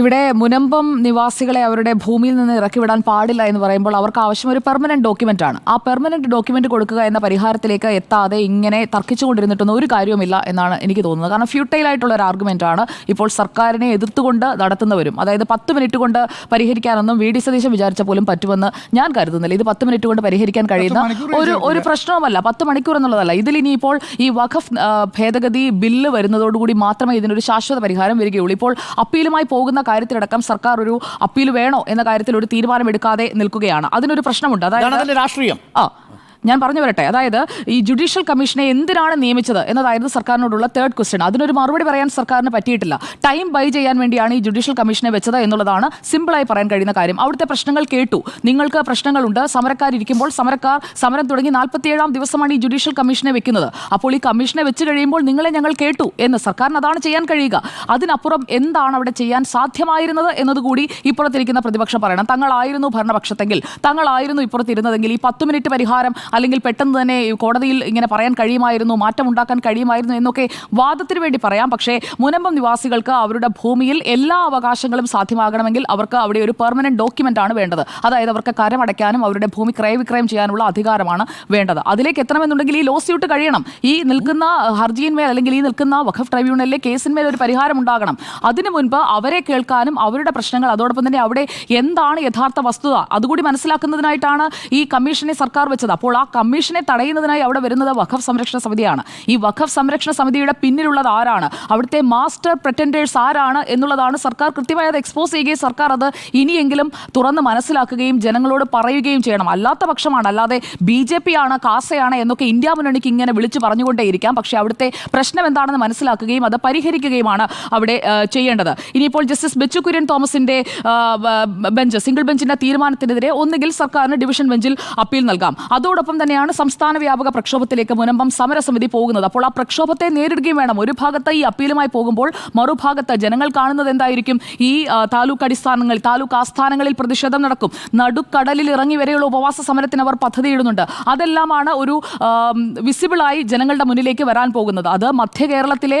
ഇവിടെ മുനമ്പം നിവാസികളെ അവരുടെ ഭൂമിയിൽ നിന്ന് ഇറക്കിവിടാൻ പാടില്ല എന്ന് പറയുമ്പോൾ അവർക്ക് ആവശ്യം ഒരു പെർമനന്റ് ഡോക്യുമെന്റ് ആണ്. ആ പെർമനന്റ് ഡോക്യുമെന്റ് കൊടുക്കുക എന്ന പരിഹാരത്തിലേക്ക് എത്താതെ ഇങ്ങനെ തർക്കിച്ചുകൊണ്ടിരുന്നിട്ടൊന്നും ഒരു കാര്യവുമില്ല എന്നാണ് എനിക്ക് തോന്നുന്നത്. കാരണം ഫ്യൂട്ടൈൽ ആയിട്ടുള്ള ഒരു ആർഗ്യുമെന്റ് ആണ്. ഇപ്പോൾ സർക്കാരിനെ എതിർത്തുകൊണ്ട് നടത്തുന്നവരും അതായത് പത്ത് മിനിറ്റ് കൊണ്ട് പരിഹരിക്കാനൊന്നും വി ഡി സതീശൻ വിചാരിച്ച പോലും പറ്റുമെന്ന് ഞാൻ കരുതുന്നില്ല. ഇത് പത്ത് മിനിറ്റ് കൊണ്ട് പരിഹരിക്കാൻ കഴിയുന്ന ഒരു ഒരു പ്രശ്നവുമല്ല. പത്ത് മണിക്കൂർ എന്നുള്ളതല്ല. ഇതിൽ ഇനിയിപ്പോൾ ഈ വഖഫ് ഭേദഗതി ബില്ല് വരുന്നതോടുകൂടി മാത്രമേ ഇതിനൊരു ശാശ്വത പരിഹാരം വരികയുള്ളൂ. ഇപ്പോൾ അപ്പീലുമായി പോകുന്ന കാര്യത്തിലടക്കം സർക്കാർ ഒരു അപ്പീൽ വേണോ എന്ന കാര്യത്തിൽ ഒരു തീരുമാനമെടുക്കാതെ നിൽക്കുകയാണ്. അതിനൊരു പ്രശ്നമുണ്ട്. അതായത് രാഷ്ട്രീയം. ആ. ഞാൻ പറഞ്ഞു വരട്ടെ. അതായത് ഈ ജുഡീഷ്യൽ കമ്മീഷനെ എന്തിനാണ് നിയമിച്ചത് എന്നതായിരുന്നു സർക്കാരിനോടുള്ള തേർഡ് ക്വസ്റ്റ്യൻ അതിനൊരു മറുപടി പറയാൻ സർക്കാരിന് പറ്റിയിട്ടില്ല. ടൈം ബൈ ചെയ്യാൻ വേണ്ടിയാണ് ഈ ജുഡീഷ്യൽ കമ്മീഷനെ വെച്ചത് എന്നുള്ളതാണ് സിമ്പിളായി പറയാൻ കഴിയുന്ന കാര്യം. അവിടുത്തെ പ്രശ്നങ്ങൾ കേട്ടു. നിങ്ങൾക്ക് പ്രശ്നങ്ങളുണ്ട്. സമരക്കാരിരിക്കുമ്പോൾ സമരക്കാർ സമരം തുടങ്ങി നാൽപ്പത്തിയേഴാം ദിവസമാണ് ഈ ജുഡീഷ്യൽ കമ്മീഷനെ വെക്കുന്നത്. അപ്പോൾ ഈ കമ്മീഷനെ വെച്ച് കഴിയുമ്പോൾ നിങ്ങളെ ഞങ്ങൾ കേട്ടു എന്ന് സർക്കാരിന് അതാണ് ചെയ്യാൻ കഴിയുക. അതിനപ്പുറം എന്താണ് അവിടെ ചെയ്യാൻ സാധ്യമായിരുന്നത് എന്നതുകൂടി ഇപ്പുറത്തിരിക്കുന്ന പ്രതിപക്ഷം പറയണം. തങ്ങളായിരുന്നു ഭരണപക്ഷത്തെങ്കിൽ തങ്ങളായിരുന്നു ഇപ്പുറത്തിരുന്നതെങ്കിൽ ഈ പത്ത് മിനിറ്റ് പരിഹാരം അല്ലെങ്കിൽ പെട്ടെന്ന് തന്നെ കോടതിയിൽ ഇങ്ങനെ പറയാൻ കഴിയുമായിരുന്നു മാറ്റം ഉണ്ടാക്കാൻ കഴിയുമായിരുന്നു എന്നൊക്കെ വാദത്തിന് വേണ്ടി പറയാം. പക്ഷേ മുനമ്പം നിവാസികൾക്ക് അവരുടെ ഭൂമിയിൽ എല്ലാ അവകാശങ്ങളും സാധ്യമാകണമെങ്കിൽ അവർക്ക് അവിടെ ഒരു പെർമനന്റ് ഡോക്യുമെന്റ് ആണ് വേണ്ടത്. അതായത് അവർക്ക് കരമടയ്ക്കാനും അവരുടെ ഭൂമി ക്രയവിക്രയം ചെയ്യാനുള്ള അധികാരമാണ് വേണ്ടത്. അതിലേക്ക് എത്തണമെന്നുണ്ടെങ്കിൽ ഈ ലോ സ്യൂട്ട് കഴിയണം. ഈ നിൽക്കുന്ന ഹർജിയിന്മേൽ അല്ലെങ്കിൽ ഈ നിൽക്കുന്ന വഖഫ് ട്രൈബ്യൂണലിലെ കേസിന്മേൽ ഒരു പരിഹാരം ഉണ്ടാകണം. അതിനു മുൻപ് അവരെ കേൾക്കാനും അവരുടെ പ്രശ്നങ്ങൾ അതോടൊപ്പം തന്നെ അവിടെ എന്താണ് യഥാർത്ഥ വസ്തുത അതുകൂടി മനസ്സിലാക്കുന്നതിനായിട്ടാണ് ഈ കമ്മീഷനെ സർക്കാർ വെച്ചത്. അപ്പോൾ ആ കമ്മീഷനെ തടയുന്നതിനായി അവിടെ വരുന്നത് വഖഫ് സംരക്ഷണ സമിതിയാണ്. ഈ വഖഫ് സംരക്ഷണ സമിതിയുടെ പിന്നിലുള്ളത് ആരാണ്? അവിടുത്തെ മാസ്റ്റർ പ്രറ്റൻഡേഴ്സ് ആരാണ് എന്നുള്ളതാണ് സർക്കാർ കൃത്യമായി അത് എക്സ്പോസ് ചെയ്യുകയും സർക്കാർ അത് ഇനിയെങ്കിലും തുറന്ന് മനസ്സിലാക്കുകയും ജനങ്ങളോട് പറയുകയും ചെയ്യണം. അല്ലാത്ത പക്ഷമാണ് അല്ലാതെ ബി ജെ പി ആണ് കാസയാണ് എന്നൊക്കെ ഇന്ത്യ മുന്നണിക്ക് ഇങ്ങനെ വിളിച്ചു പറഞ്ഞുകൊണ്ടേയിരിക്കാം. പക്ഷേ അവിടുത്തെ പ്രശ്നം എന്താണെന്ന് മനസ്സിലാക്കുകയും അത് പരിഹരിക്കുകയുമാണ് അവിടെ ചെയ്യേണ്ടത്. ഇനിയിപ്പോൾ ജസ്റ്റിസ് ബെച്ചു കുര്യൻ തോമസിന്റെ ബെഞ്ച് സിംഗിൾ ബെഞ്ചിന്റെ തീരുമാനത്തിനെതിരെ ഒന്നുകിൽ സർക്കാരിന് ഡിവിഷൻ ബെഞ്ചിൽ അപ്പീൽ നൽകാം. അതോടൊപ്പം തന്നെയാണ് സംസ്ഥാന വ്യാപക പ്രക്ഷോഭത്തിലേക്ക് മുനമ്പം സമരസമിതി പോകുന്നത്. അപ്പോൾ ആ പ്രക്ഷോഭത്തെ നേരിടുകയും വേണം. ഒരു ഭാഗത്ത് ഈ അപ്പീലുമായി പോകുമ്പോൾ മറുഭാഗത്ത് ജനങ്ങൾ കാണുന്നത് എന്തായിരിക്കും? ഈ താലൂക്ക് അടിസ്ഥാനങ്ങൾ താലൂക്ക് ആസ്ഥാനങ്ങളിൽ പ്രതിഷേധം നടക്കും. നടുക്കടലിൽ ഇറങ്ങി വരെയുള്ള ഉപവാസ സമരത്തിന് അവർ പദ്ധതിയിടുന്നുണ്ട് അതെല്ലാമാണ് ഒരു വിസിബിളായി ജനങ്ങളുടെ മുന്നിലേക്ക് വരാൻ പോകുന്നത്. അത് മധ്യ കേരളത്തിലെ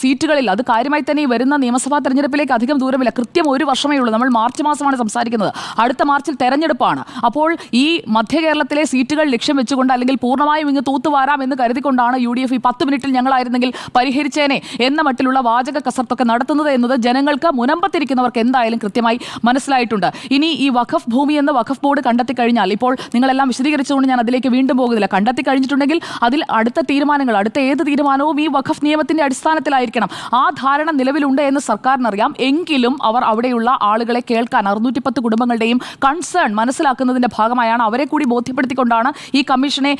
സീറ്റുകളിൽ അത് കാര്യമായി തന്നെ ഈ വരുന്ന നിയമസഭാ തെരഞ്ഞെടുപ്പിലേക്ക് അധികം ദൂരമില്ല. കൃത്യം ഒരു വർഷമേ ഉള്ളൂ. നമ്മൾ മാർച്ച് മാസമാണ് സംസാരിക്കുന്നത്. അടുത്ത മാർച്ചിൽ തെരഞ്ഞെടുപ്പാണ്. അപ്പോൾ ഈ മധ്യ കേരളത്തിലെ സീറ്റുകൾ ലക്ഷ്യം വെച്ചുകൊണ്ട് അല്ലെങ്കിൽ പൂർണമായും ഇങ്ങ് തൂത്തുവാരാം എന്ന് കരുതിക്കൊണ്ടാണ് യു ഡി എഫ് ഈ പത്ത് മിനിറ്റിൽ ഞങ്ങളായിരുന്നെങ്കിൽ പരിഹരിച്ചേനെ എന്ന മട്ടിലുള്ള വാചക കസർത്തൊക്കെ നടത്തുന്നത് എന്നത് ജനങ്ങൾക്ക് മുനമ്പത്തിരിക്കുന്നവർക്ക് എന്തായാലും കൃത്യമായി മനസ്സിലായിട്ടുണ്ട്. ഇനി ഈ വഖഫ് ഭൂമി എന്ന് വഖഫ് ബോർഡ് കണ്ടെത്തി കഴിഞ്ഞാൽ ഇപ്പോൾ നിങ്ങളെല്ലാം വിശദീകരിച്ചുകൊണ്ട് ഞാൻ അതിലേക്ക് വീണ്ടും പോകുന്നില്ല. കണ്ടെത്തി കഴിഞ്ഞിട്ടുണ്ടെങ്കിൽ അതിൽ അടുത്ത തീരുമാനങ്ങൾ അടുത്ത ഏത് തീരുമാനവും ഈ വഖഫ് നിയമത്തിന്റെ അടിസ്ഥാനത്തിലായിരിക്കണം. ആ ധാരണ നിലവിലുണ്ട് എന്ന് സർക്കാരിനറിയാം. എങ്കിലും അവർ അവിടെയുള്ള ആളുകളെ കേൾക്കാൻ അറുന്നൂറ്റി പത്ത് കുടുംബങ്ങളുടെയും കൺസേൺ മനസ്സിലാക്കുന്നതിന്റെ ഭാഗമായാണ് അവരെ കൂടി ബോധ്യപ്പെടുത്തിക്കൊണ്ടാണ് ഈ കമ്മീഷനെ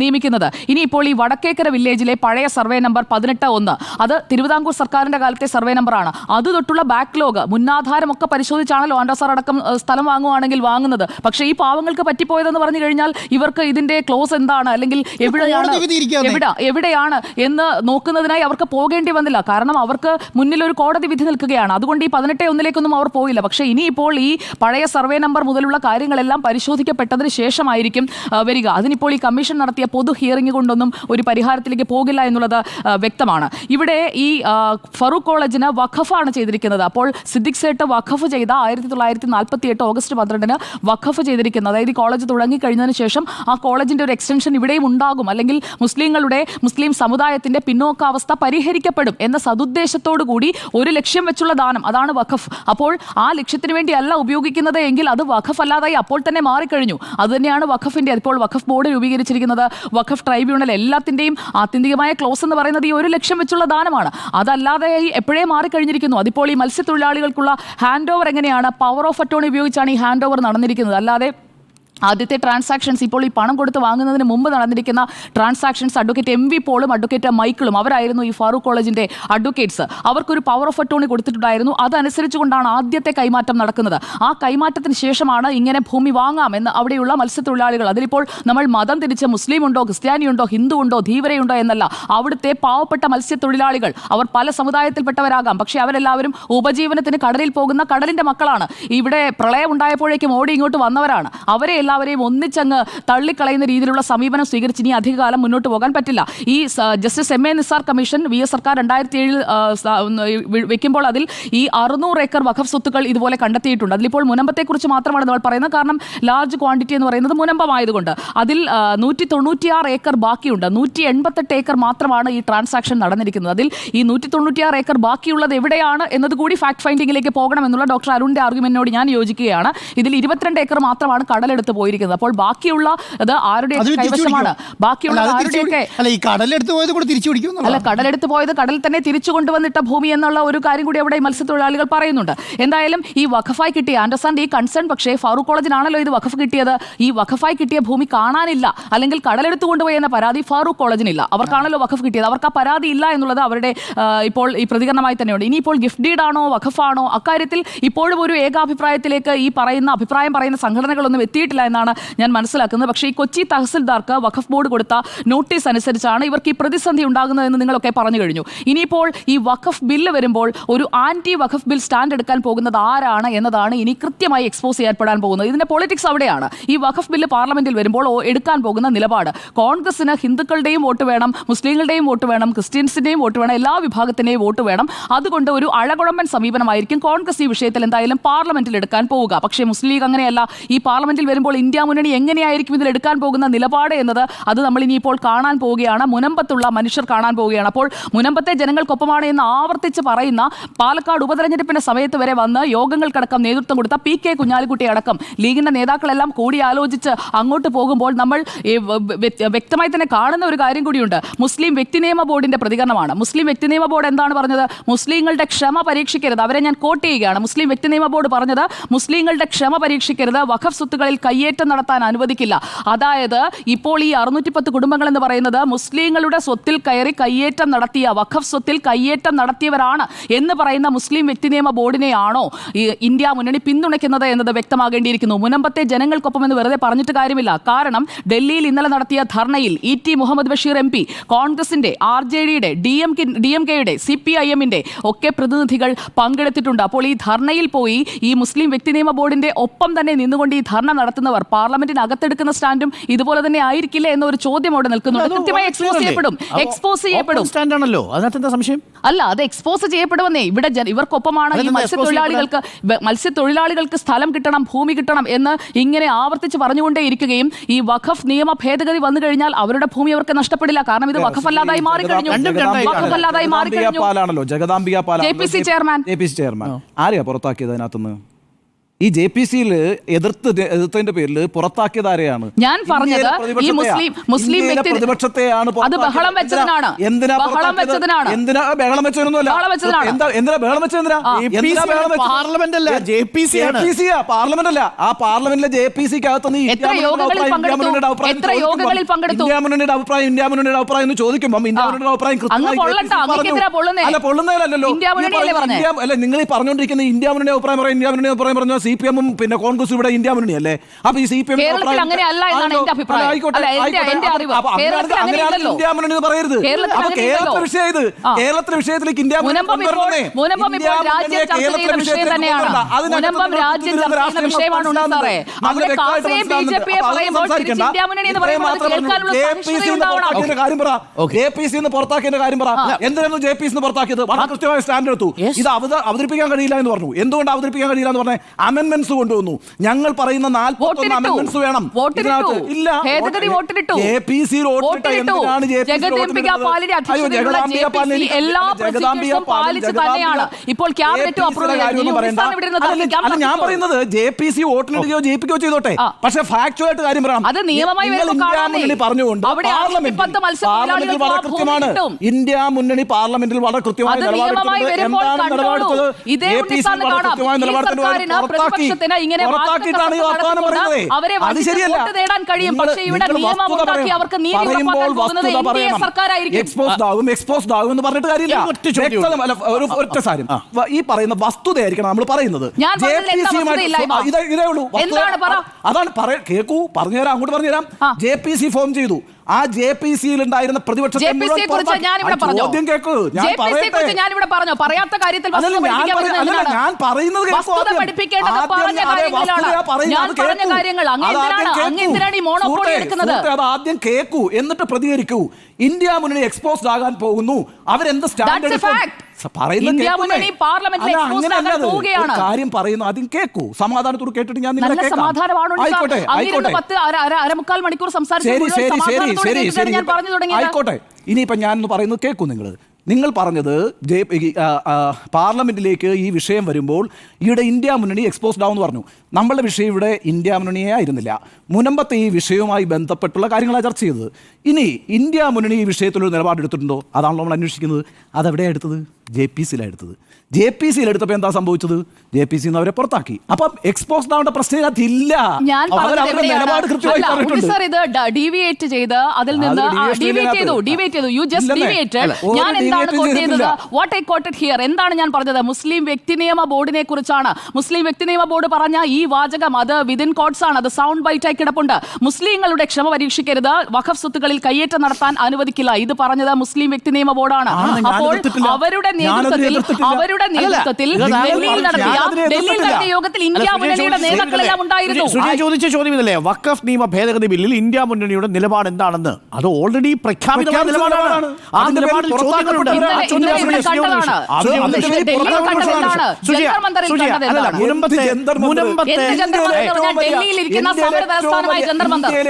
നിയമിക്കുന്നത്. ഇനി ഇപ്പോൾ ഈ വടക്കേക്കര വില്ലേജിലെ പഴയ സർവേ നമ്പർ പതിനെട്ട് ഒന്ന് അത് തിരുവിതാംകൂർ സർക്കാരിന്റെ കാലത്തെ സർവേ നമ്പറാണ് അത് തൊട്ടുള്ള ബാക്ക്ലോഗ് മുന്നാധാരമൊക്കെ പരിശോധിച്ചാണല്ലോ ആൻഡോ സാർ അടക്കം സ്ഥലം വാങ്ങുവാണെങ്കിൽ വാങ്ങുന്നത്. പക്ഷേ ഈ പാവങ്ങൾക്ക് പറ്റിപ്പോയതെന്ന് പറഞ്ഞു കഴിഞ്ഞാൽ ഇവർക്ക് ഇതിന്റെ ക്ലോസ് എന്താണ്? അല്ലെങ്കിൽ എവിടെയാണ്. എവിടെ എവിടെയാണ് എന്ന് നോക്കുന്നതിനായി അവർക്ക് പോകേണ്ടി വന്നില്ല. കാരണം അവർക്ക് മുന്നിൽ ഒരു കോടതി വിധി നിൽക്കുകയാണ്. അതുകൊണ്ട് ഈ പതിനെട്ട് ഒന്നിലേക്കൊന്നും അവർ പോയില്ല. പക്ഷേ ഇനിയിപ്പോൾ ഈ പഴയ സർവേ നമ്പർ മുതലുള്ള കാര്യങ്ങളെല്ലാം പരിശോധിക്കപ്പെട്ടതിന് ശേഷമായിരിക്കും വരിക. അതിനിപ്പോൾ ഈ കമ്മീഷൻ നടത്തിയ പൊതു ഹിയറിംഗ് കൊണ്ടൊന്നും ഒരു പരിഹാരത്തിലേക്ക് പോകില്ല എന്നുള്ളത് വ്യക്തമാണ്. ഇവിടെ ഈ ഫറൂഖ് കോളേജിന് വഖഫാണ് ചെയ്തിരിക്കുന്നത്. അപ്പോൾ സിദ്ദിഖ് സേട്ട് വഖഫ് ചെയ്ത ആയിരത്തി തൊള്ളായിരത്തി നാൽപ്പത്തി എട്ട് ഓഗസ്റ്റ് പന്ത്രണ്ടിന് വഖഫ് ചെയ്തിരിക്കുന്നത്. അതായത് ഈ കോളേജ് തുടങ്ങിക്കഴിഞ്ഞതിന് ശേഷം ആ കോളേജിന്റെ ഒരു എക്സ്റ്റൻഷൻ ഇവിടെയും ഉണ്ടാകും. അല്ലെങ്കിൽ മുസ്ലിങ്ങളുടെ മുസ്ലിം സമുദായത്തിന്റെ പിന്നോക്കാവസ്ഥ പരിഹരിക്കപ്പെടും എന്ന സതുദ്ദേശത്തോടു കൂടി ഒരു ലക്ഷ്യം വെച്ചുള്ള ദാനം. അതാണ് വഖഫ്. അപ്പോൾ ആ ലക്ഷ്യത്തിന് വേണ്ടിയല്ല ഉപയോഗിക്കുന്നത് എങ്കിൽ അത് വഖഫ് അല്ലാതായി അപ്പോൾ തന്നെ മാറിക്കഴിഞ്ഞു. അത് തന്നെയാണ് വഖഫിന്റെ വഖഫ് ബോർഡ് രൂപീകരിച്ചിരിക്കുന്നത് വഖഫ് ട്രൈബ്യൂണൽ എല്ലാത്തിന്റെയും ആത്യന്തികമായ ക്ലോസ് എന്ന് പറയുന്നത് ഈ ഒരു ലക്ഷം വെച്ചുള്ള ദാനമാണ്. അതല്ലാതെ എപ്പോഴേ മാറിക്കഴിഞ്ഞിരിക്കുന്നു? അതിപ്പോൾ ഈ മത്സ്യത്തൊഴിലാളികൾക്കുള്ള ഹാൻഡ് ഓവർ എങ്ങനെയാണ്? പവർ ഓഫ് അറ്റോണി ഉപയോഗിച്ചാണ് ഈ ഹാൻഡ് ഓവർ നടന്നിരിക്കുന്നത്. അല്ലാതെ ആദ്യത്തെ ട്രാൻസാക്ഷൻസ് ഇപ്പോൾ ഈ പണം കൊടുത്ത് വാങ്ങുന്നതിന് മുമ്പ് നടന്നിരിക്കുന്ന ട്രാൻസാക്ഷൻസ് അഡ്വക്കേറ്റ് എം വി പോളും അഡ്വക്കേറ്റ് മൈക്കിളും അവരായിരുന്നു ഈ ഫാറൂഖ് കോളേജിന്റെ അഡ്വക്കേറ്റ്സ് അവർക്കൊരു പവർ ഓഫ് അറ്റോണി കൊടുത്തിട്ടുണ്ടായിരുന്നു. അതനുസരിച്ചുകൊണ്ടാണ് ആദ്യത്തെ കൈമാറ്റം നടക്കുന്നത്. ആ കൈമാറ്റത്തിന് ശേഷമാണ് ഇങ്ങനെ ഭൂമി വാങ്ങാമെന്ന് അവിടെയുള്ള മത്സ്യത്തൊഴിലാളികൾ. അതിലിപ്പോൾ നമ്മൾ മതം തിരിച്ച് മുസ്ലിം ഉണ്ടോ ക്രിസ്ത്യാനി ഉണ്ടോ ഹിന്ദു ഉണ്ടോ ധീവരയുണ്ടോ എന്നല്ല. അവിടുത്തെ പാവപ്പെട്ട മത്സ്യത്തൊഴിലാളികൾ അവർ പല സമുദായത്തിൽപ്പെട്ടവരാകാം. പക്ഷേ അവരെല്ലാവരും ഉപജീവനത്തിന് കടലിൽ പോകുന്ന കടലിന്റെ മക്കളാണ്. ഇവിടെ പ്രളയം ഉണ്ടായപ്പോഴേക്കും ഓടി ഇങ്ങോട്ട് വന്നവരാണ്. അവരെ എല്ലാവരെയും ഒന്നിച്ചങ്ങ് തള്ളിക്കളയുന്ന രീതിയിലുള്ള സമീപനം സ്വീകരിച്ച് ഇനി അധികകാലം മുന്നോട്ട് പോകാൻ പറ്റില്ല. ഈ justice M A Nisar commission V S സർക്കാർ രണ്ടായിരത്തി ഏഴിൽ വെക്കുമ്പോൾ അതിൽ ഈ അറുന്നൂറ് ഏക്കർ വഖഫ് സ്വത്തുക്കൾ ഇതുപോലെ കണ്ടെത്തിയിട്ടുണ്ട്. അതിലിപ്പോൾ മുനമ്പത്തെക്കുറിച്ച് മാത്രമാണ് നമ്മൾ പറയുന്നത്. കാരണം ലാർജ് ക്വാണ്ടിറ്റി എന്ന് പറയുന്നത് മുനമ്പമായതുകൊണ്ട്. അതിൽ നൂറ്റി തൊണ്ണൂറ്റിയാറ് ഏക്കർ ബാക്കിയുണ്ട്. നൂറ്റി എൺപത്തെട്ട് ഏക്കർ മാത്രമാണ് ഈ ട്രാൻസാക്ഷൻ നടന്നിരിക്കുന്നത്. അതിൽ ഈ നൂറ്റി തൊണ്ണൂറ്റിയാറ് ഏക്കർ ബാക്കിയുള്ളത് എവിടെയാണ് എന്നതുകൂടി ഫാക്ട് ഫൈൻഡിങ്ങിലേക്ക് പോകണമെന്നുള്ള ഡോക്ടർ അരുണിന്റെ ആർഗ്യുമെന്റിനോട് ഞാൻ യോജിക്കുകയാണ്. ഇതിൽ ഇരുപത്തിരണ്ട് ഏക്കർ മാത്രമാണ് കടലെടുത്ത് പോയിരിക്കുന്നത്. അപ്പോൾ ബാക്കിയുള്ള അത് ആരുടെ കൈവശമാണ്? ബാക്കിയുള്ള അല്ല, ആരുടെയൊക്കെ അല്ല ഈ കടലെടുത്ത് പോയത് കടൽ തന്നെ തിരിച്ചു കൊണ്ടുവന്നിട്ട ഭൂമി എന്നുള്ള ഒരു കാര്യം കൂടി അവിടെ മത്സ്യത്തൊഴിലാളികൾ പറയുന്നുണ്ട്. എന്തായാലും ഈ വഖഫായി കിട്ടിയ ആൻഡർസാൻഡ് ഈ കൺസേൺ പക്ഷേ ഫാറൂഖ് കോളേജിനാണല്ലോ ഇത് വഖഫ് കിട്ടിയത്. ഈ വഖഫായി കിട്ടിയ ഭൂമി കാണാനില്ല. അല്ലെങ്കിൽ കടലെടുത്ത് കൊണ്ടുപോയി എന്ന പരാതി ഫാറൂഖ് കോളേജിനില്ല. അവർക്കാണല്ലോ വഖഫ് കിട്ടിയത്. അവർക്ക് ആ പരാതി ഇല്ല എന്നുള്ളത് അവരുടെ ഇപ്പോൾ ഈ പ്രതികരണമായി തന്നെയുണ്ട്. ഇനിയിപ്പോൾ ഗിഫ്റ്റ് ഡീഡാണോ വഖഫാണോ അക്കാര്യത്തിൽ ഇപ്പോഴും ഒരു ഏകാഭിപ്രായത്തിലേക്ക് ഈ പറയുന്ന അഭിപ്രായം പറയുന്ന സംഘടനകളൊന്നും എത്തിയിട്ടില്ല എന്നാണ് ഞാൻ മനസ്സിലാക്കുന്നത്. പക്ഷേ ഈ കൊച്ചി തഹസിൽദാർക്ക് വഖഫ് ബോർഡ് കൊടുത്ത നോട്ടീസ് അനുസരിച്ചാണ് ഇവർക്ക് ഈ പ്രതിസന്ധി ഉണ്ടാകുന്നതെന്ന് നിങ്ങളൊക്കെ പറഞ്ഞു കഴിഞ്ഞു. ഇനിയിപ്പോൾ ഈ വഖഫ് ബില്ല് വരുമ്പോൾ ഒരു ആന്റി വഖഫ് ബിൽ സ്റ്റാൻഡ് എടുക്കാൻ പോകുന്നത് ആരാണ് എന്നതാണ് ഇനി കൃത്യമായി എക്സ്പോസ് ചെയ്യപ്പെടാൻ പോകുന്നത്. ഇതിന്റെ പൊളിറ്റിക്സ് അവിടെയാണ്. ഈ വഖഫ് ബില്ല് പാർലമെന്റിൽ വരുമ്പോൾ എടുക്കാൻ പോകുന്ന നിലപാട്. കോൺഗ്രസിന് ഹിന്ദുക്കളുടെയും വോട്ട് വേണം മുസ്ലിങ്ങളുടെയും വോട്ട് വേണം ക്രിസ്ത്യൻസിന്റെയും വോട്ട് വേണം എല്ലാ വിഭാഗത്തിന്റെയും വോട്ട് വേണം. അതുകൊണ്ട് ഒരു അഴകുഴമ്പൻ സമീപനമായിരിക്കും കോൺഗ്രസ് ഈ വിഷയത്തിൽ എന്തായാലും പാർലമെന്റിൽ എടുക്കാൻ പോവുക. പക്ഷേ മുസ്ലിം ലീഗ് അങ്ങനെയല്ല. ഈ പാർലമെന്റിൽ വരുമ്പോൾ ഇന്ത്യ മുന്നണി എങ്ങനെയായിരിക്കും ഇതിൽ എടുക്കാൻ പോകുന്ന നിലപാട് എന്നത് അത് നമ്മൾ ഇനിയിപ്പോൾ കാണാൻ പോവുകയാണ്. മുനമ്പത്തുള്ള മനുഷ്യർ കാണാൻ പോവുകയാണ്. അപ്പോൾ മുനമ്പത്തെ ജനങ്ങൾക്കൊപ്പമാണ് എന്ന് ആവർത്തിച്ച് പറയുന്ന പാലക്കാട് ഉപതെരഞ്ഞെടുപ്പിന്റെ സമയത്ത് വരെ വന്ന് യോഗങ്ങൾക്കടക്കം നേതൃത്വം കൊടുത്ത പി കെ കുഞ്ഞാലിക്കുട്ടി അടക്കം ലീഗിന്റെ നേതാക്കളെല്ലാം കൂടിയാലോചിച്ച് അങ്ങോട്ട് പോകുമ്പോൾ നമ്മൾ വ്യക്തമായി തന്നെ കാണുന്ന ഒരു കാര്യം കൂടിയുണ്ട്. മുസ്ലിം വ്യക്തി നിയമ ബോർഡിന്റെ പ്രതികരണമാണ്. മുസ്ലിം വ്യക്തി നിയമ ബോർഡ് എന്താണ് പറഞ്ഞത്? മുസ്ലിങ്ങളുടെ ക്ഷമ പരീക്ഷിക്കരുത്. അവരെ ഞാൻ കോട്ട് ചെയ്യുകയാണ്. മുസ്ലിം വ്യക്തി നിയമ ബോർഡ് പറഞ്ഞത് മുസ്ലിങ്ങളുടെ ക്ഷമ പരീക്ഷിക്കരുത്. വഖഫ് സ്വത്തുകളിൽ സ്വത്തുക്കളിൽ കയ്യേറ്റം നടത്താൻ അനുവദിക്കില്ല. അതായത് ഇപ്പോൾ ഈ അറുന്നൂറ്റി പത്ത് കുടുംബങ്ങൾ എന്ന് പറയുന്നത് മുസ്ലിങ്ങളുടെ സ്വത്തിൽ കയറി കയ്യേറ്റം നടത്തിയ വഖഫ് സ്വത്തിൽ കയ്യേറ്റം നടത്തിയവരാണ് എന്ന് പറയുന്ന മുസ്ലിം വ്യക്തി നിയമ ബോർഡിനെയാണോ ഇന്ത്യ മുന്നണി പിന്തുണയ്ക്കുന്നത് എന്നത് വ്യക്തമാകേണ്ടിയിരിക്കുന്നു. മുനമ്പത്തെ ജനങ്ങൾക്കൊപ്പം എന്ന് വെറുതെ പറഞ്ഞിട്ട് കാര്യമില്ല. കാരണം ഡൽഹിയിൽ ഇന്നലെ നടത്തിയ ധർണയിൽ E T Muhammad Basheer M P കോൺഗ്രസിന്റെ ആർ ജെ ഡിയുടെ ഡി എം ഡി എം കെയുടെ സി പി ഐ എമ്മിന്റെ ഒക്കെ പ്രതിനിധികൾ പങ്കെടുത്തിട്ടുണ്ട്. അപ്പോൾ ഈ ധർണയിൽ പോയി ഈ മുസ്ലിം വ്യക്തി നിയമ ബോർഡിന്റെ ഒപ്പം തന്നെ നിന്നുകൊണ്ട് ഈ ധർണ നടത്തുന്നവർ പാർലമെന്റിന് അകത്തെടുക്കുന്ന സ്റ്റാൻഡും ഇതുപോലെ തന്നെ ആയിരിക്കില്ലേ എന്നൊരു ചോദ്യം അവിടെ നിൽക്കുന്നുണ്ട് കൃത്യമായി എക്സ്പോസ് ചെയ്യപ്പെടും. എക്സ്പോസ് ചെയ്യപ്പെടും. അതിനകത്ത് എന്താ സംശയം? അല്ല അത് എക്സ്പോസ് ചെയ്യപ്പെടുമെന്നേ. ഇവിടെ ഇവർക്കൊപ്പമാണ് ഈ മത്സ്യത്തൊഴിലാളികൾക്ക് മത്സ്യത്തൊഴിലാളികൾക്ക് സ്ഥലം കിട്ടണം ഭൂമി കിട്ടണം എന്ന് ഇങ്ങനെ ആവർത്തിച്ച് പറഞ്ഞുകൊണ്ടേ ഇരിക്കുകയും ഈ വഖഫ് നിയമ ഭേദഗതി വന്നു കഴിഞ്ഞാൽ അവരുടെ ഭൂമി അവർക്ക് നഷ്ടപ്പെടില്ല. കാരണം ഇത് വഖഫ് അല്ലാതായി മാറിക്കഴിഞ്ഞു വഖഫ് അല്ലാതായി മാറിക്കഴിഞ്ഞു ജഗദാംബിക ചെയർമാൻ. ചെയർമാൻ. ആരെയാ പുറത്താക്കിയത് അതിനകത്തുനിന്ന്? ഈ ജെ പി സിയിൽ എതിർത്ത് എതിർത്തതിന്റെ പേരിൽ പുറത്താക്കിയത് ആരെയാണ്? ഞാൻ പറഞ്ഞത് ഈ മുസ്ലിം മുസ്ലിം പ്രതിപക്ഷത്തെയാണ് അത് ബഹളം വെച്ചതിനാണ്. എന്തിനാ ബഹളം? വെച്ചതിനാണ്. എന്തിനാ ബഹളം വെച്ചതിനൊന്നുമല്ല. എന്താ എന്തിനാ ബഹളം വെച്ചതെന്തിനാ? പാർലമെന്റ് അല്ല, പി സി JPC യാ, പാർലമെന്റ് അല്ല. ആ പാർലമെന്റിലെ ജെ പി സിക്ക് അകത്ത് എത്ര യോഗങ്ങളിൽ പങ്കെടുത്തു? എത്ര യോഗങ്ങളിൽ പങ്കെടുത്തു? ഇന്ത്യ മുന്നണിയുടെ അഭിപ്രായം ഇന്ത്യ മുന്നണിയുടെ അഭിപ്രായം എന്ന് ചോദിക്കുമ്പോൾ ഇന്ത്യ മുന്നണിയുടെ അഭിപ്രായം കൃത്യമായി? അല്ല പൊള്ളുന്നതിലല്ലോ അല്ല നിങ്ങൾ ഈ പറഞ്ഞുകൊണ്ടിരിക്കുന്ന ഇന്ത്യ മുന്നണി അഭിപ്രായം പറയും ഇന്ത്യ മുന്നണി അഭിപ്രായം പറഞ്ഞ സി പി എമ്മും പിന്നെ കോൺഗ്രസ് ഇവിടെ ഇന്ത്യ മുന്നണി അല്ലേ? അപ്പൊ ഈ സി പി എം. ഇന്ത്യ മുന്നണി എന്ന് പറയരുത് അപ്പൊ കേരളത്തിലെ വിഷയം ഇത്. കേരളത്തിലെ വിഷയത്തിലേക്ക് ഇന്ത്യ പുറത്താക്കിയതിന്റെ കാര്യം പറ. ജെ പി കാര്യം പറ. എന്തിനായിരുന്നു ജെ പി സി പുറത്താക്കിയത്? വളരെ കൃത്യമായ സ്റ്റാൻഡ് എടുത്തു ഇത് അവതരിപ്പിക്കാൻ കഴിയില്ല എന്ന് പറഞ്ഞു. എന്തുകൊണ്ട് അവതരിപ്പിക്കാൻ കഴിയില്ല എന്ന് പറഞ്ഞാൽ അമെന്റ്മെന്റ്സ് കൊണ്ടുവന്നു. ഞങ്ങൾ പറയുന്ന നാൽപ്പത്തൊന്ന് അമെന്മെന്റ്സ് വേണം. ഇതിനകത്ത് ഇല്ല. ജെ പി സി ഞാൻ. പറയുന്നത് ജെ പി സി വോട്ടിനിടുകയോ ജയിപ്പിക്കുകയോ ചെയ്തോട്ടെ. പക്ഷെ ഫാക്ച്വൽ ആയിട്ട് കാര്യം പറയാം. അത് നിയമമായി പറഞ്ഞുകൊണ്ട് പാർലമെന്റിൽ വളരെ കൃത്യമാണ്. ഇന്ത്യ മുന്നണി പാർലമെന്റിൽ വളരെ കൃത്യമായ നിലപാടെടുത്തത് എന്താണ്. നിലപാടെടുത്തത്? ജെ പി സി വളരെ കൃത്യമായ പുറത്താക്കി. ഇങ്ങനെ പുറത്താക്കിയിട്ടാണ് ഈ വർത്തമാനം നടത്തിക്കൊണ്ട് പറയുന്നത്. അത് ശരിയല്ല. പറയുമ്പോൾ വസ്തുത പറയണം. എക്സ്പോസ്ഡ് ആകും എക്സ്പോസ്ഡ് ആകും എന്ന് പറഞ്ഞിട്ട് കാര്യമില്ല. ഒരു ഒറ്റ സാരം ഈ പറയുന്ന വസ്തുതയായിരിക്കണം നമ്മൾ പറയുന്നത്. ഇതേ ഉള്ളൂ. എന്താണ് പറ? അതാണ് പറ കേൾക്കൂ പറഞ്ഞുതരാം അങ്ങോട്ട് പറഞ്ഞുതരാം. ജെ പി സി ഫോം ചെയ്തു. ആ ജെ പി സിയിൽ ഉണ്ടായിരുന്ന പ്രതിപക്ഷത്തെ ഞാൻ പറഞ്ഞു? ചോദ്യം കേൾക്ക് ഞാൻ ജെ പി സിയെ കുറിച്ച് പറയട്ടെ. ഞാൻ ഇവിടെ പറഞ്ഞു? പറയാത്ത കാര്യത്തിൽ ഞാൻ പറയുന്നത് അതെ, ആദ്യം കേൾക്കൂ. എന്നിട്ട് പ്രതികരിക്കൂ. ഇന്ത്യ മുന്നണി എക്സ്പോസ്ഡ് ആകാൻ പോകുന്നു. അവരെന്ത് സ്റ്റാൻഡ് കാര്യം പറയുന്നു. ആദ്യം കേൾക്കൂ സമാധാനത്തോട് കേട്ടിട്ട് ഞാൻ ആയിക്കോട്ടെ ആയിക്കോട്ടെ. മണിക്കൂർ സംസാരിച്ചു ശരി ശരി ശരി ശരി ആയിക്കോട്ടെ. ഇനിയിപ്പം ഞാൻ പറയുന്നത് കേൾക്കൂ നിങ്ങൾ നിങ്ങൾ പറഞ്ഞത് ജെ പാർലമെന്റിലേക്ക് ഈ വിഷയം വരുമ്പോൾ ഈയിടെ ഇന്ത്യ മുന്നണി എക്സ്പോസ്ഡ് ആവുമെന്ന് പറഞ്ഞു. നമ്മളുടെ വിഷയം ഇവിടെ ഇന്ത്യ മുന്നണിയെ ആയിരുന്നില്ല. മുനമ്പത്തെ ഈ വിഷയവുമായി ബന്ധപ്പെട്ടുള്ള കാര്യങ്ങളാണ് ചർച്ച ചെയ്തത്. ഇനി ഇന്ത്യ മുന്നണി ഈ വിഷയത്തിലൊരു നിലപാടെടുത്തിട്ടുണ്ടോ? അതാണല്ലോ നമ്മൾ അന്വേഷിക്കുന്നത്. അതെവിടെയാണ് എടുത്തത്? ജെ പി സിയിലാണ് എടുത്തത്. ജെ പി സിയിൽ എടുത്തപ്പോൾ എന്താ സംഭവിച്ചത്? ജെ പി സിന്ന് അവരെ പുറത്താക്കി. അപ്പം എക്സ്പോസ് ആവേണ്ട പ്രശ്നം അതില്ല ഡീവിയേറ്റ് ചെയ്ത് അതിൽ നിന്ന് ഡീവിയേറ്റ് ചെയ്തു ചെയ്തതിനകത്ത് ഡീവിയേറ്റ് ചെയ്തു. യു ജസ്റ്റ് ഇല്ലെന്നേ. ഡീവിയേറ്റ് അല്ല, ഒരു ഞാൻ എന്താണ് കോട്ട് ചെയ്തത്? വാട്ട് ഐ കോട്ടഡ് ഹിയർ എന്താണ് ഞാൻ പറഞ്ഞത്? മുസ്ലിം വ്യക്തി നിയമ ബോർഡിനെ കുറിച്ചാണ്. മുസ്ലിം വ്യക്തി നിയമ ബോർഡ് പറഞ്ഞ ഈ വാചകം അത് വിതിൻ കോട്സ് ആണ്. അത് സൗണ്ട് ബൈറ്റ് ആയി കിടപ്പുണ്ട്. മുസ്ലിങ്ങളുടെ ക്ഷമ പരീക്ഷിക്കരുത്. വഖഫ് സ്വത്തുക്കളിൽ കയ്യേറ്റം നടത്താൻ അനുവദിക്കില്ല. ഇത് പറഞ്ഞത് മുസ്ലിം വ്യക്തി നിയമ ബോർഡാണ് അപ്പോൾ അവരുടെ നേതൃത്വത്തിൽ അവരുടെ അല്ലല്ല, നേതൃത്വത്തിൽ ഡൽഹിയിൽ നടത്തിയ ഡൽഹിയിൽ നടത്തിയ യോഗത്തിൽ ഇന്ത്യ മുന്നണിയുടെ ചോദിച്ച നേതാക്കളെല്ലാം ചോദ്യം ഉണ്ടായിരുന്നു. സുജയ് ചോദിച്ച ചോദ്യം ഇതല്ലേ വഖഫ് നിയമ ഭേദഗതി ബില്ലിൽ ഇന്ത്യ മുന്നണിയുടെ നിലപാട് എന്താണെന്ന്? അത് ഓൾറെഡി പ്രഖ്യാപിത നിലപാടാണ്. ആ അതിന്റെ നിലപാടിൽ ചോദ്യങ്ങളുണ്ട്.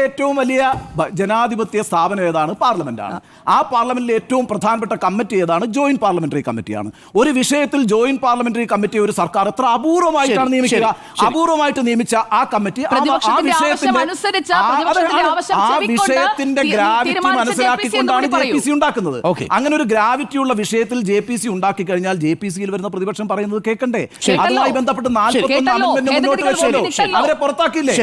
ഏറ്റവും വലിയ ജനാധിപത്യ സ്ഥാപനം ഏതാണ്? പാർലമെന്റാണ്. ആ പാർലമെന്റിലെ ഏറ്റവും പ്രധാനപ്പെട്ട കമ്മിറ്റി ഏതാണ്? ജോയിന്റ് പാർലമെന്ററി കമ്മിറ്റിയാണ്. ഒരു വിഷയത്തിൽ ജോയിന്റ് പാർലമെന്ററി കമ്മിറ്റി ഒരു സർക്കാർ. എത്ര അപൂർവമായിട്ടാണ് നിയമിക്കുക. അപൂർവമായിട്ട് നിയമിച്ച ആ കമ്മിറ്റി. ആ- വിഷയത്തിന്റെ- ആ- ഗ്രാവിറ്റി മനസ്സിലാക്കിക്കൊണ്ടാണ് ജെ പി സി ഉണ്ടാക്കുന്നത്. അങ്ങനെ ഒരു ഗ്രാവിറ്റി ഉള്ള വിഷയത്തിൽ ജെ പി സി ഉണ്ടാക്കി കഴിഞ്ഞാൽ ജെ പി സിയിൽ വരുന്ന പ്രതിപക്ഷം പറയുന്നത് കേൾക്കണ്ടേ. അതുമായി ബന്ധപ്പെട്ട് നാൽപ്പത്തൊന്ന് amendment മുന്നോട്ട് വെച്ചല്ലോ. അവരെ പുറത്താക്കിയില്ലേ?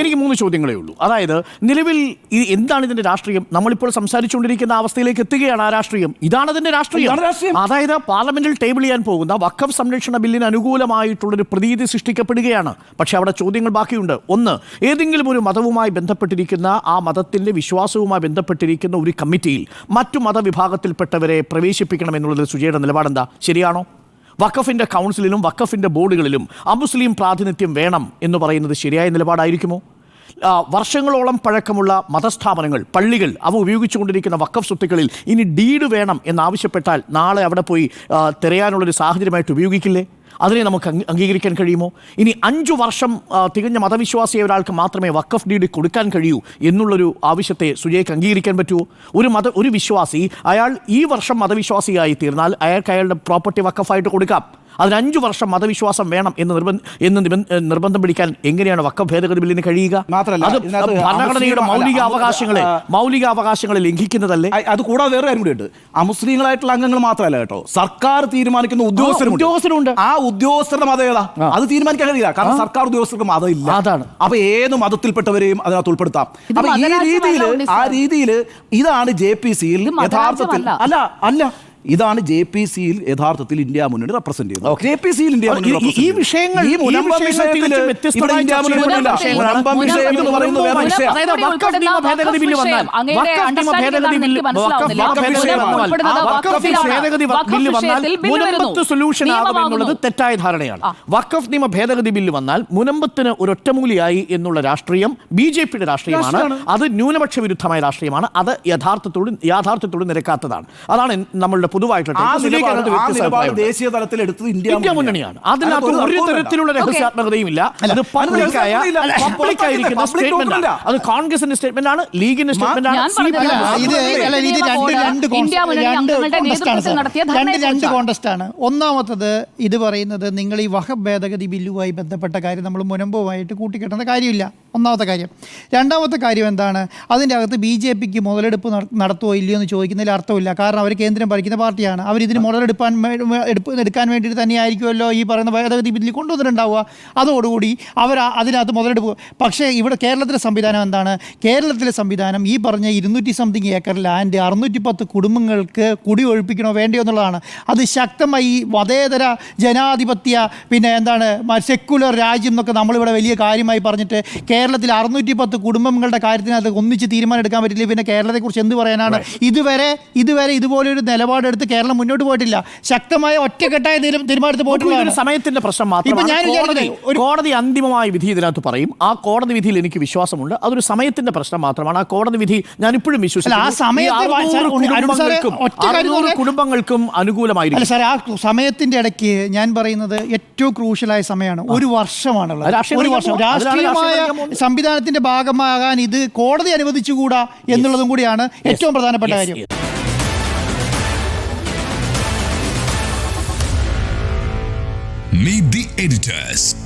എനിക്ക് മൂന്ന് ചോദ്യങ്ങളേ ഉള്ളൂ. അതായത് നിലവിൽ എന്താണ് ഇതിന്റെ രാഷ്ട്രീയം? നമ്മളിപ്പോൾ സംസാരിച്ചുകൊണ്ടിരിക്കുന്ന അവസ്ഥയിലേക്ക് എത്തുകയാണ് ആ രാഷ്ട്രീയം. ഇതാണ് ഇതിന്റെ രാഷ്ട്രീയം. അതായത് രാഷ്ട്രീയം. പാർലമെന്റിൽ ടേബിൾ ചെയ്യാൻ പോകുന്ന വഖഫ് സംരക്ഷണ ബില്ലിന് അനുകൂലമായിട്ടുള്ളൊരു പ്രതീതി സൃഷ്ടിക്കപ്പെടുകയാണ്. പക്ഷേ അവിടെ ചോദ്യങ്ങൾ ബാക്കിയുണ്ട്. ഒന്ന് ഏതെങ്കിലും ഒരു മതവുമായി ബന്ധപ്പെട്ടിരിക്കുന്ന ആ മതത്തിന്റെ വിശ്വാസവുമായി ബന്ധപ്പെട്ടിരിക്കുന്ന ഒരു കമ്മിറ്റിയിൽ മറ്റു മതവിഭാഗത്തിൽപ്പെട്ടവരെ പ്രവേശിപ്പിക്കണം എന്നുള്ളത് സുജയുടെ നിലപാടെന്താ? ശരിയാണോ? വഖഫിന്റെ കൗൺസിലിലും വഖഫിന്റെ ബോർഡുകളിലും അമുസ്ലിം പ്രാതിനിധ്യം വേണം എന്ന് പറയുന്നത് ശരിയായ നിലപാടായിരിക്കുമോ? വർഷങ്ങളോളം പഴക്കമുള്ള മതസ്ഥാപനങ്ങൾ പള്ളികൾ അവ ഉപയോഗിച്ചുകൊണ്ടിരിക്കുന്ന വക്കഫ് സ്വത്തുക്കളിൽ ഇനി ഡീഡ് വേണം എന്നാവശ്യപ്പെട്ടാൽ നാളെ അവിടെ പോയി തിരയാനുള്ളൊരു സാഹചര്യമായിട്ട് ഉപയോഗിക്കില്ലേ? അതിനെ നമുക്ക് അംഗീ- അംഗീകരിക്കാൻ കഴിയുമോ? ഇനി അഞ്ചു വർഷം തികഞ്ഞ മതവിശ്വാസിയായ ഒരാൾക്ക് മാത്രമേ വക്കഫ് ഡീഡ് കൊടുക്കാൻ കഴിയൂ എന്നുള്ളൊരു ആവശ്യത്തെ സുജയ്ക്ക് അംഗീകരിക്കാൻ പറ്റുമോ? ഒരു മത ഒരു വിശ്വാസി അയാൾ ഈ വർഷം മതവിശ്വാസിയായി തീർന്നാൽ അയാൾക്ക് അയാളുടെ പ്രോപ്പർട്ടി വക്കഫായിട്ട് കൊടുക്കാം. അതിന് അഞ്ചു വർഷം മതവിശ്വാസം വേണം എന്ന് നിർബന്ധ എന്ന് നിർബന്ധം പിടിക്കാൻ എങ്ങനെയാണ് വക്ക ഭേദഗതി ബില്ലിന് കഴിയുക? മാത്രമല്ല, അത് ഭരണഘടനയുടെ മൗലിക അവകാശങ്ങളെ മൗലിക അവകാശങ്ങളെ ലംഘിക്കുന്നതല്ലേ? അത് കൂടാതെ വേറെ കാര്യം കൂടിയുണ്ട്. അമുസ്ലിങ്ങളായിട്ടുള്ള അംഗങ്ങൾ മാത്രമല്ല കേട്ടോ. സർക്കാർ തീരുമാനിക്കുന്ന ഉദ്യോഗസ്ഥരുണ്ട്. ഉദ്യോഗസ്ഥരുണ്ട്. ആ ഉദ്യോഗസ്ഥരുടെ മതം ഏതാ? അത് തീരുമാനിക്കാൻ കഴിയില്ല. കാരണം സർക്കാർ ഉദ്യോഗസ്ഥർക്ക് മതമില്ല. ഇല്ല അതാണ്. അപ്പൊ ഏത് മതത്തിൽപ്പെട്ടവരെയും അതിനകത്ത് ഉൾപ്പെടുത്താം. അപ്പൊ ഈ രീതിയിൽ ആ രീതിയിൽ ഇതാണ് ജെ പി സിയിൽ യഥാർത്ഥത്തിൽ അല്ല അല്ല. ഇതാണ് ജെ പി സിയിൽ യഥാർത്ഥത്തിൽ ഇന്ത്യ മുന്നണി റെപ്രസെന്റ് ചെയ്യുന്നത്. ജെ പി സിയിൽ ഇന്ത്യ ഈ-. വിഷയങ്ങൾ- ഈ മുനമ്പം ഇവിടെ ഇന്ത്യ. മുനമ്പം വിഷയം എന്ന് വേറെ വിഷയം. ഭേദഗതി ബില്ല് വന്നാൽ. ഭേദഗതി ബില്ല് ഭേദഗതി വന്നാൽ ബില്ല് വന്നാൽ വിഷയത്തിൽ ബില്ല് വരുന്നു. മുനമ്പത്ത് സൊല്യൂഷൻ ആകും എന്നുള്ളത് തെറ്റായ ധാരണയാണ്. വക്കഫ് വഖഫ് നിയമ ഭേദഗതി ബില്ല് വന്നാൽ മുനമ്പത്തിന് ഒരു ഒറ്റമൂലിയായി എന്നുള്ള രാഷ്ട്രീയം ബി ജെ പിയുടെ രാഷ്ട്രീയമാണ്. അത് ന്യൂനപക്ഷ വിരുദ്ധമായ രാഷ്ട്രീയമാണ്. അത് യഥാർത്ഥത്തോട് യാഥാർത്ഥ്യത്തോട് നിരക്കാത്തതാണ്. അതാണ് നമ്മളുടെ പൊതുവായിട്ടുള്ള. ദേശീയ തലത്തിൽ എടുത്തത് ഇന്ത്യ മുന്നണിയാണ്. അതിനകത്ത് ഒരു തരത്തിലുള്ള രഹസ്യാത്മകതയും ഇല്ല അത് പബ്ലിക്കായ പബ്ലിക്കായിരിക്കുന്ന സ്റ്റേറ്റ്മെന്റ് ആണ്. അത് കോൺഗ്രസിന്റെ സ്റ്റേറ്റ്മെന്റ് ആണ് ലീഗിന്റെ സ്റ്റേറ്റ്മെന്റ് ആണ് രണ്ട് കോൺടെസ്റ്റ് ആണ് ഒന്നാമത്തത് ഇത് പറയുന്നത് നിങ്ങൾ ഈ വഹ ഭേദഗതി ബില്ലുമായി ബന്ധപ്പെട്ട കാര്യം നമ്മൾ മുനമ്പുമായിട്ട് കൂട്ടിക്കെട്ടേണ്ട കാര്യമില്ല. ഒന്നാമത്തെ കാര്യം. രണ്ടാമത്തെ കാര്യം എന്താണ്? അതിന്റെ അകത്ത് ബി ജെ പിക്ക് മുതലെടുപ്പ് നടത്തുമോ ഇല്ലയോ എന്ന് ചോദിക്കുന്നതിൽ അർത്ഥമില്ല. കാരണം അവർ കേന്ദ്രം ഭരിക്കുന്ന പാർട്ടിയാണ്. അവർ ഇതിന് മുതലെടുപ്പാൻ എടുപ്പ് എടുക്കാൻ വേണ്ടിയിട്ട് തന്നെയായിരിക്കുമല്ലോ ഈ പറയുന്ന ഭേദഗതി ബില്ലിൽ കൊണ്ടുവന്നിട്ടുണ്ടാവുക. അതോടുകൂടി അവർ അതിനകത്ത് മുതലെടുപ്പ് പക്ഷേ ഇവിടെ കേരളത്തിലെ സംവിധാനം എന്താണ്? കേരളത്തിലെ സംവിധാനം ഈ പറഞ്ഞ ഇരുന്നൂറ്റി സംതിങ് ഏക്കർ ലാൻഡ് അറുന്നൂറ്റി പത്ത് കുടുംബങ്ങൾക്ക് കുടി ഒഴിപ്പിക്കണോ വേണ്ടിയോ എന്നുള്ളതാണ്. അത് ശക്തമായി മതേതര ജനാധിപത്യ പിന്നെ എന്താണ് സെക്കുലർ രാജ്യം എന്നൊക്കെ നമ്മളിവിടെ വലിയ കാര്യമായി പറഞ്ഞിട്ട് കേരളത്തിൽ അറുന്നൂറ്റി പത്ത് കുടുംബങ്ങളുടെ കാര്യത്തിനകത്ത് ഒന്നിച്ച് തീരുമാനം എടുക്കാൻ പറ്റില്ല. പിന്നെ കേരളത്തെക്കുറിച്ച് എന്ത് പറയാനാണ്? ഇതുവരെ ഇതുവരെ ഇതുപോലൊരു നിലപാടെടുത്ത് കേരളം മുന്നോട്ട് പോയിട്ടില്ല. ശക്തമായ ഒറ്റക്കെട്ടായ തീരു- തീരുമാനത്തിൽ പോയിട്ടില്ല സമയത്തിന്റെ പ്രശ്നം മാത്രമാണ്. കോടതി അന്തിമമായ വിധി ഇതിനകത്ത് പറയും. ആ കോടതി വിധിയിൽ എനിക്ക് വിശ്വാസമുണ്ട്. അതൊരു സമയത്തിന്റെ പ്രശ്നം മാത്രമാണ്. ആ കോടതി വിധി ഞാൻ ഇപ്പോഴും വിശ്വസിക്കുന്നു. കുടുംബങ്ങൾക്കും അനുകൂലമായിരിക്കും. സാർ ആ സമയത്തിന്റെ ഇടയ്ക്ക് ഞാൻ പറയുന്നത് ഏറ്റവും ക്രൂഷ്യലായ സമയമാണ്. ഒരു വർഷമാണുള്ളത്. ഒരു വർഷം. രാഷ്ട്രീയമായ സംവിധാനത്തിന്റെ ഭാഗമാകാൻ ഇത് കോടതി അനുവദിച്ചുകൂടാ എന്നുള്ളതും കൂടിയാണ് ഏറ്റവും പ്രധാനപ്പെട്ട കാര്യം. Editors.